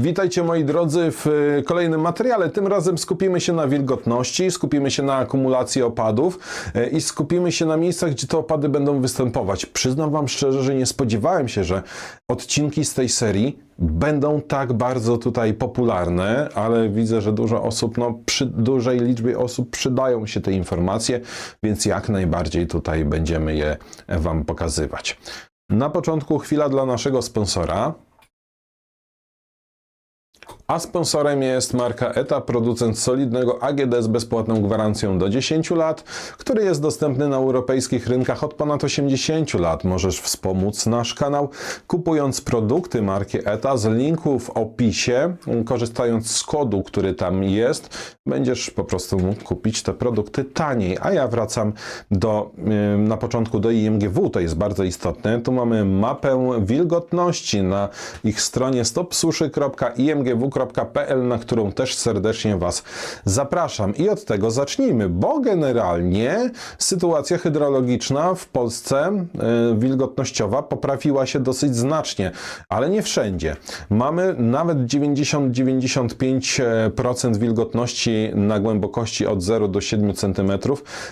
Witajcie moi drodzy w e, kolejnym materiale. Tym razem skupimy się na wilgotności, skupimy się na akumulacji opadów e, i skupimy się na miejscach, gdzie te opady będą występować. Przyznam Wam szczerze, że nie spodziewałem się, że odcinki z tej serii będą tak bardzo tutaj popularne, ale widzę, że dużo osób, no przy dużej liczbie osób przydają się te informacje, więc jak najbardziej tutaj będziemy je Wam pokazywać. Na początku chwila dla naszego sponsora. A sponsorem jest marka ETA, producent solidnego AGD z bezpłatną gwarancją do 10 lat, który jest dostępny na europejskich rynkach od ponad 80 lat. Możesz wspomóc nasz kanał kupując produkty marki ETA z linku w opisie, korzystając z kodu, który tam jest, będziesz po prostu mógł kupić te produkty taniej. A ja wracam do, na początku do IMGW, to jest bardzo istotne. Tu mamy mapę wilgotności na ich stronie stopsuszy.imgw.pl, na którą też serdecznie Was zapraszam. I od tego zacznijmy, bo generalnie sytuacja hydrologiczna w Polsce yy, wilgotnościowa poprawiła się dosyć znacznie, ale nie wszędzie. Mamy nawet 90-95% wilgotności na głębokości od 0 do 7 cm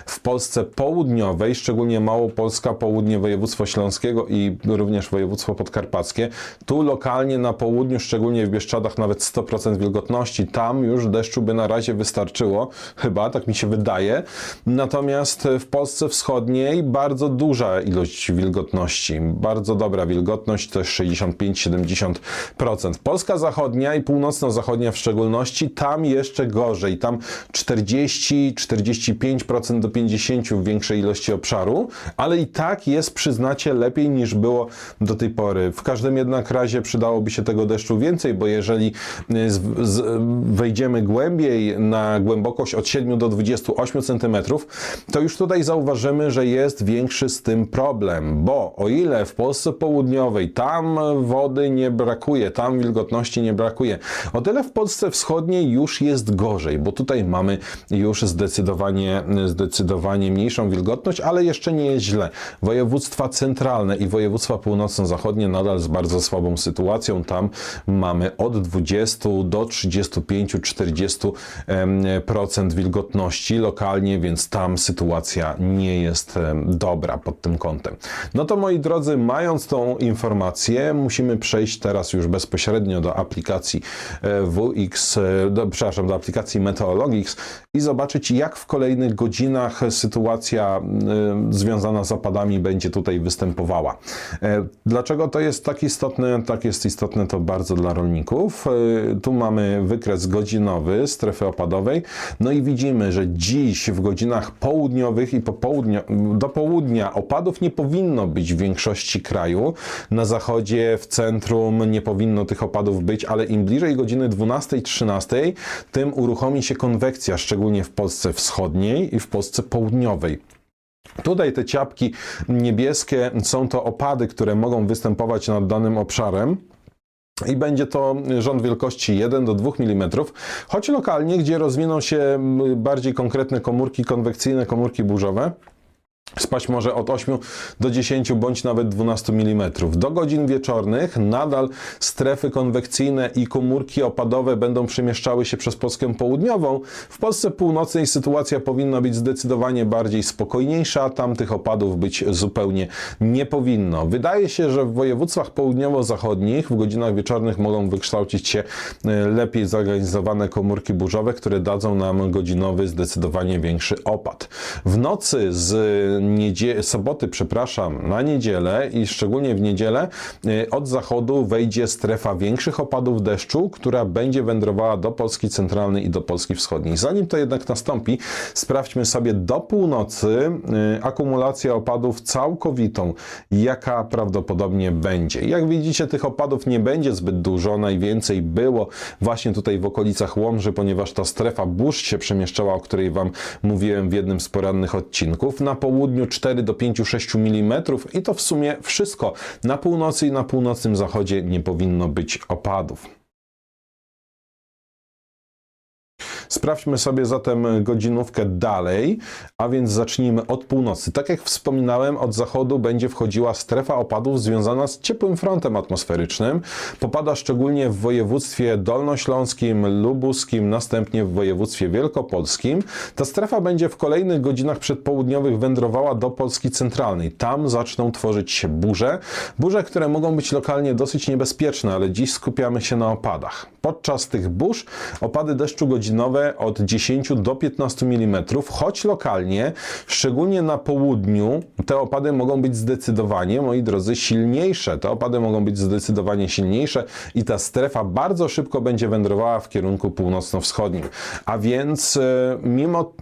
w Polsce południowej, szczególnie Małopolska, południe województwo śląskiego i również województwo podkarpackie. Tu lokalnie na południu, szczególnie w Bieszczadach nawet 100% wilgotności. Tam już deszczu by na razie wystarczyło, chyba, tak mi się wydaje. Natomiast w Polsce wschodniej bardzo duża ilość wilgotności, bardzo dobra wilgotność, to jest 65-70%. Polska zachodnia i północno-zachodnia w szczególności, tam jeszcze gorzej, tam 40-45% do 50% w większej ilości obszaru, ale i tak jest, przyznacie, lepiej niż było do tej pory. W każdym jednak razie przydałoby się tego deszczu więcej, bo jeżeli z, z, wejdziemy głębiej na głębokość od 7 do 28 cm, to już tutaj zauważymy, że jest większy z tym problem, bo o ile w Polsce południowej tam wody nie brakuje, tam wilgotności nie brakuje, o tyle w Polsce wschodniej już jest gorzej, bo tutaj mamy już zdecydowanie, zdecydowanie mniejszą wilgotność, ale jeszcze nie jest źle. Województwa centralne i województwa północno-zachodnie nadal z bardzo słabą sytuacją. Tam mamy od 20 do 35-40% wilgotności lokalnie, więc tam sytuacja nie jest dobra pod tym kątem. No to moi drodzy, mając tą informację, musimy przejść teraz już bezpośrednio do aplikacji e, WX, e, do, przepraszam, do aplikacji Meteorologics i zobaczyć, jak w kolejnych godzinach sytuacja związana z opadami będzie tutaj występowała. E, Dlaczego to jest tak istotne? Tak jest istotne to bardzo dla rolników. Tu mamy wykres godzinowy strefy opadowej. No i widzimy, że dziś w godzinach południowych i do południa opadów nie powinno być w większości kraju. Na zachodzie, w centrum nie powinno tych opadów być, ale im bliżej godziny 12-13, tym uruchomi się konwekcja, szczególnie w Polsce wschodniej i w Polsce południowej. Tutaj te ciapki niebieskie są to opady, które mogą występować nad danym obszarem. I będzie to rząd wielkości 1 do 2 mm, choć lokalnie, gdzie rozwiną się mm, bardziej konkretne komórki konwekcyjne, komórki burzowe, spać może od 8 do 10 bądź nawet 12 mm. Do godzin wieczornych nadal strefy konwekcyjne i komórki opadowe będą przemieszczały się przez Polskę Południową. W Polsce Północnej sytuacja powinna być zdecydowanie bardziej spokojniejsza, tam tych opadów być zupełnie nie powinno. Wydaje się, że w województwach południowo-zachodnich w godzinach wieczornych mogą wykształcić się e, lepiej zorganizowane komórki burzowe, które dadzą nam godzinowy, zdecydowanie większy opad. W nocy z niedzie- soboty, przepraszam, na niedzielę i szczególnie w niedzielę e, od zachodu wejdzie strefa większych opadów deszczu, która będzie wędrowała do Polski centralnej i do Polski wschodniej. Zanim to jednak nastąpi, sprawdźmy sobie do północy e, akumulację opadów całkowitą, jaka prawdopodobnie będzie. Jak widzicie, tych opadów nie będzie zbyt dużo, najwięcej było właśnie tutaj w okolicach Łomży, ponieważ ta strefa burz się przemieszczała, o której Wam mówiłem w jednym z porannych odcinków. Na południu 4 do 5-6 mm i to w sumie wszystko. Na północy i na północnym zachodzie nie powinno być opadów. Sprawdźmy sobie zatem godzinówkę dalej, a więc zacznijmy od północy. Tak jak wspominałem, od zachodu będzie wchodziła strefa opadów związana z ciepłym frontem atmosferycznym. Popada szczególnie w województwie dolnośląskim, lubuskim, następnie w województwie wielkopolskim. Ta strefa będzie w kolejnych godzinach przedpołudniowych wędrowała do Polski centralnej. Tam zaczną tworzyć się burze. Burze, które mogą być lokalnie dosyć niebezpieczne, ale dziś skupiamy się na opadach. Podczas tych burz opady deszczu godzinowe od 10 do 15 mm, choć lokalnie, szczególnie na południu, te opady mogą być zdecydowanie, moi drodzy, silniejsze. Te opady mogą być zdecydowanie silniejsze i ta strefa bardzo szybko będzie wędrowała w kierunku północno-wschodnim. A więc e, mimo,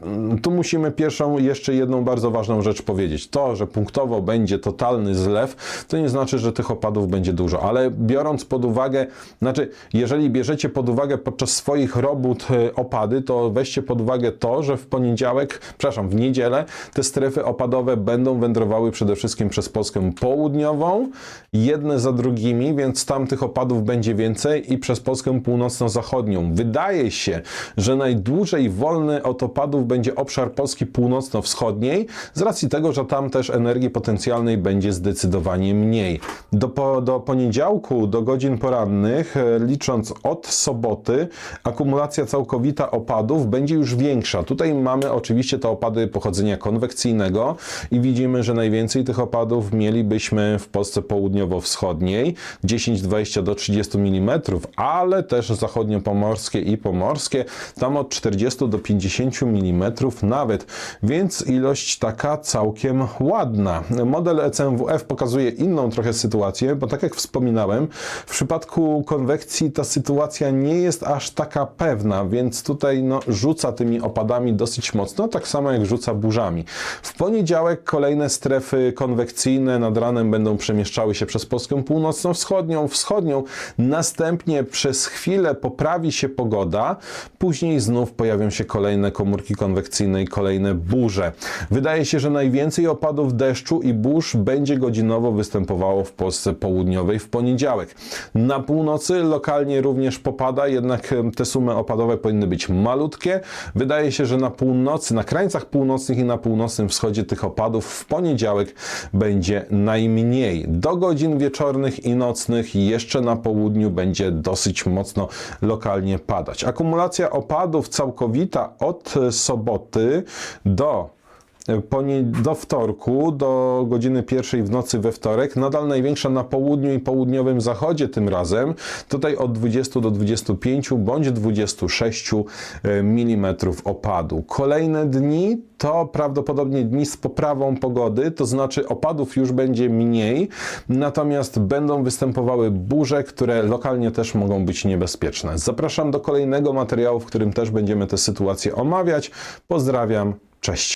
tu musimy pierwszą, jeszcze jedną bardzo ważną rzecz powiedzieć. To, że punktowo będzie totalny zlew, to nie znaczy, że tych opadów będzie dużo, ale biorąc pod uwagę, znaczy, jeżeli bierzecie pod uwagę podczas swoich robót e, opady, to weźcie pod uwagę to, że w poniedziałek, przepraszam, w niedzielę te strefy opadowe będą wędrowały przede wszystkim przez Polskę południową, jedne za drugimi, więc tam tych opadów będzie więcej i przez Polskę północno-zachodnią. Wydaje się, że najdłużej wolny od opadów będzie obszar Polski północno-wschodniej, z racji tego, że tam też energii potencjalnej będzie zdecydowanie mniej. Do, po, do poniedziałku, do godzin porannych, e, licząc od soboty, akumulacja całkowita opadów będzie już większa. Tutaj mamy oczywiście te opady pochodzenia konwekcyjnego i widzimy, że najwięcej tych opadów mielibyśmy w Polsce południowo-wschodniej, 10-20 do 30 mm, ale też zachodnio-pomorskie i pomorskie, tam od 40 do 50 mm nawet, więc ilość taka całkiem ładna. Model ECMWF pokazuje inną trochę sytuację, bo tak jak wspominałem, w przypadku konwekcji ta sytuacja nie jest aż taka pewna, więc tutaj no, rzuca tymi opadami dosyć mocno, tak samo jak rzuca burzami. W poniedziałek kolejne strefy konwekcyjne nad ranem będą przemieszczały się przez Polskę północno-wschodnią, wschodnią, następnie przez chwilę poprawi się pogoda, później znów pojawią się kolejne komórki konwekcyjne i kolejne burze. Wydaje się, że najwięcej opadów deszczu i burz będzie godzinowo występowało w Polsce południowej w poniedziałek. Na północy lokalnie również popada, jednak te sumy opadowe powinny być malutkie. Wydaje się, że na północy, na krańcach północnych i na północnym wschodzie tych opadów w poniedziałek będzie najmniej. Do godzin wieczornych i nocnych jeszcze na południu będzie dosyć mocno lokalnie padać. Akumulacja opadów całkowita od soboty do do wtorku, do godziny pierwszej w nocy we wtorek, nadal największa na południu i południowym zachodzie tym razem, tutaj od 20 do 25 bądź 26 mm opadu. Kolejne dni to prawdopodobnie dni z poprawą pogody, to znaczy opadów już będzie mniej, natomiast będą występowały burze, które lokalnie też mogą być niebezpieczne. Zapraszam do kolejnego materiału, w którym też będziemy tę sytuację omawiać. Pozdrawiam, cześć.